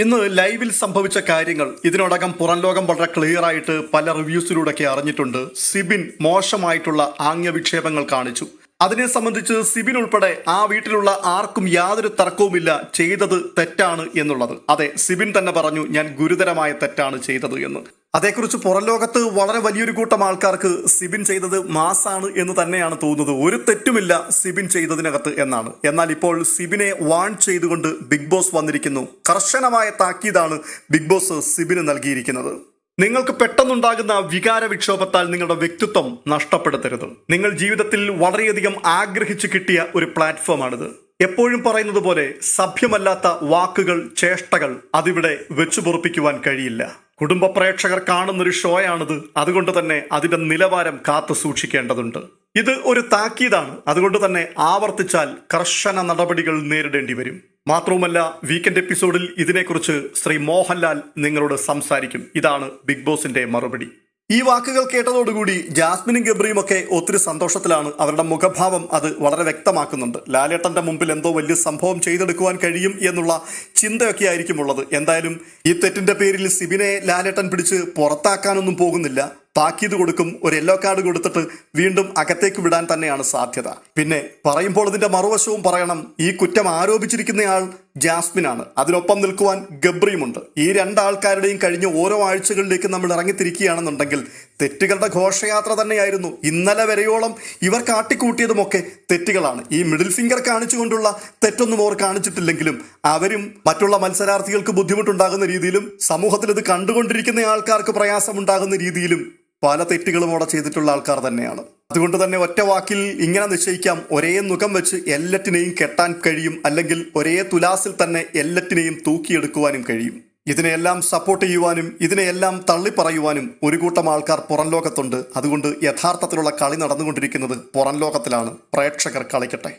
ഇന്ന് ലൈവിൽ സംഭവിച്ച കാര്യങ്ങൾ ഇതിനോടകം പുറം ലോകം വളരെ ക്ലിയർ ആയിട്ട് പല റിവ്യൂസിലൂടെയൊക്കെ അറിഞ്ഞിട്ടുണ്ട്. സിബിൻ മോശമായിട്ടുള്ള ആംഗ്യവിക്ഷേപങ്ങൾ കാണിച്ചു. അതിനെ സംബന്ധിച്ച് സിബിൻ ഉൾപ്പെടെ ആ വീട്ടിലുള്ള ആർക്കും യാതൊരു തർക്കവുമില്ല ചെയ്തത് തെറ്റാണ് എന്നുള്ളത്. അതെ സിബിൻ തന്നെ പറഞ്ഞു ഞാൻ ഗുരുതരമായ തെറ്റാണ് ചെയ്തത് എന്ന്. അതേക്കുറിച്ച് പുറം ലോകത്ത് വളരെ വലിയൊരു കൂട്ടം ആൾക്കാർക്ക് സിബിൻ ചെയ്തത് മാസാണ് എന്ന് തന്നെയാണ് തോന്നുന്നത്. ഒരു തെറ്റുമില്ല സിബിൻ ചെയ്തതിനകത്ത് എന്നാണ്. എന്നാൽ ഇപ്പോൾ സിബിനെ വാൺ ചെയ്തുകൊണ്ട് ബിഗ് ബോസ് വന്നിരിക്കുന്നു. കർശനമായ താക്കീതാണ് ബിഗ് ബോസ് സിബിന് നൽകിയിരിക്കുന്നത്. നിങ്ങൾക്ക് പെട്ടെന്നുണ്ടാകുന്ന വികാര വിക്ഷോഭത്താൽ നിങ്ങളുടെ വ്യക്തിത്വം നഷ്ടപ്പെടുത്തരുത്. നിങ്ങൾ ജീവിതത്തിൽ വളരെയധികം ആഗ്രഹിച്ചു കിട്ടിയ ഒരു പ്ലാറ്റ്ഫോമാണിത്. എപ്പോഴും പറയുന്നത് പോലെ സഭ്യമല്ലാത്ത വാക്കുകൾ ചേഷ്ടകൾ അതിവിടെ വെച്ചുപൊറപ്പിക്കുവാൻ കഴിയില്ല. കുടുംബ പ്രേക്ഷകർ കാണുന്നൊരു ഷോയാണിത്. അതുകൊണ്ട് തന്നെ അതിന്റെ നിലവാരം കാത്തു സൂക്ഷിക്കേണ്ടതുണ്ട്. ഇത് ഒരു താക്കീതാണ്. അതുകൊണ്ട് തന്നെ ആവർത്തിച്ചാൽ കർശന നടപടികൾ നേരിടേണ്ടി വരും. മാത്രവുമല്ല വീക്കെൻഡ് എപ്പിസോഡിൽ ഇതിനെക്കുറിച്ച് ശ്രീ മോഹൻലാൽ നിങ്ങളോട് സംസാരിക്കും. ഇതാണ് ബിഗ് ബോസിന്റെ മറുപടി. ഈ വാക്കുകൾ കേട്ടതോടുകൂടി ജാസ്മിനും ഗബ്രിയും ഒക്കെ ഒത്തിരി സന്തോഷത്തിലാണ്. അവരുടെ മുഖഭാവം അത് വളരെ വ്യക്തമാക്കുന്നുണ്ട്. ലാലേട്ടന്റെ മുമ്പിൽ എന്തോ വലിയ സംഭവം ചെയ്തെടുക്കുവാൻ കഴിയും എന്നുള്ള ചിന്തയൊക്കെ ആയിരിക്കും ഉള്ളത്. എന്തായാലും ഈ തെറ്റിന്റെ പേരിൽ സിബിനെ ലാലേട്ടൻ പിടിച്ച് പുറത്താക്കാനൊന്നും പോകുന്നില്ല. താക്കീത് കൊടുക്കും ഒരു യെല്ലോ കാർഡ് കൊടുത്തിട്ട് വീണ്ടും അകത്തേക്ക് വിടാൻ തന്നെയാണ് സാധ്യത. പിന്നെ പറയുമ്പോൾ ഇതിന്റെ മറുവശവും പറയണം ഈ കുറ്റം ആരോപിച്ചിരിക്കുന്നയാൾ ജാസ്മിൻ ആണ് അതിനൊപ്പം നിൽക്കുവാൻ ഗബ്രിയുമുണ്ട്. ഈ രണ്ടാൾക്കാരുടെയും കഴിഞ്ഞ ഓരോ ആഴ്ചകളിലേക്ക് നമ്മൾ ഇറങ്ങിത്തിരിക്കുകയാണെന്നുണ്ടെങ്കിൽ തെറ്റുകളുടെ ഘോഷയാത്ര തന്നെയായിരുന്നു. ഇന്നലെ വരെയോളം ഇവർ കാട്ടിക്കൂട്ടിയതുമൊക്കെ തെറ്റുകളാണ്. ഈ മിഡിൽ ഫിംഗർ കാണിച്ചുകൊണ്ടുള്ള തെറ്റൊന്നും അവർ കാണിച്ചിട്ടില്ലെങ്കിലും അവരും മറ്റുള്ള മത്സരാർത്ഥികൾക്ക് ബുദ്ധിമുട്ടുണ്ടാകുന്ന രീതിയിലും സമൂഹത്തിൽ ഇത് കണ്ടുകൊണ്ടിരിക്കുന്ന ആൾക്കാർക്ക് പ്രയാസമുണ്ടാകുന്ന രീതിയിലും പല തെറ്റുകളും അവിടെ ചെയ്തിട്ടുള്ള ആൾക്കാർ തന്നെയാണ്. അതുകൊണ്ട് തന്നെ ഒറ്റ വാക്കിൽ ഇങ്ങനെ നിശ്ചയിക്കാം. ഒരേ മുഖം വെച്ച് എല്ലറ്റിനെയും കെട്ടാൻ കഴിയും. അല്ലെങ്കിൽ ഒരേ തുലാസിൽ തന്നെ എല്ലറ്റിനെയും തൂക്കിയെടുക്കുവാനും കഴിയും. ഇതിനെയെല്ലാം സപ്പോർട്ട് ചെയ്യുവാനും ഇതിനെയെല്ലാം തള്ളിപ്പറയുവാനും ഒരു കൂട്ടം ആൾക്കാർ പുറം ലോകത്തുണ്ട്. അതുകൊണ്ട് യഥാർത്ഥത്തിലുള്ള കളി നടന്നുകൊണ്ടിരിക്കുന്നത് പുറം ലോകത്തിലാണ്. പ്രേക്ഷകർ കളിക്കട്ടെ.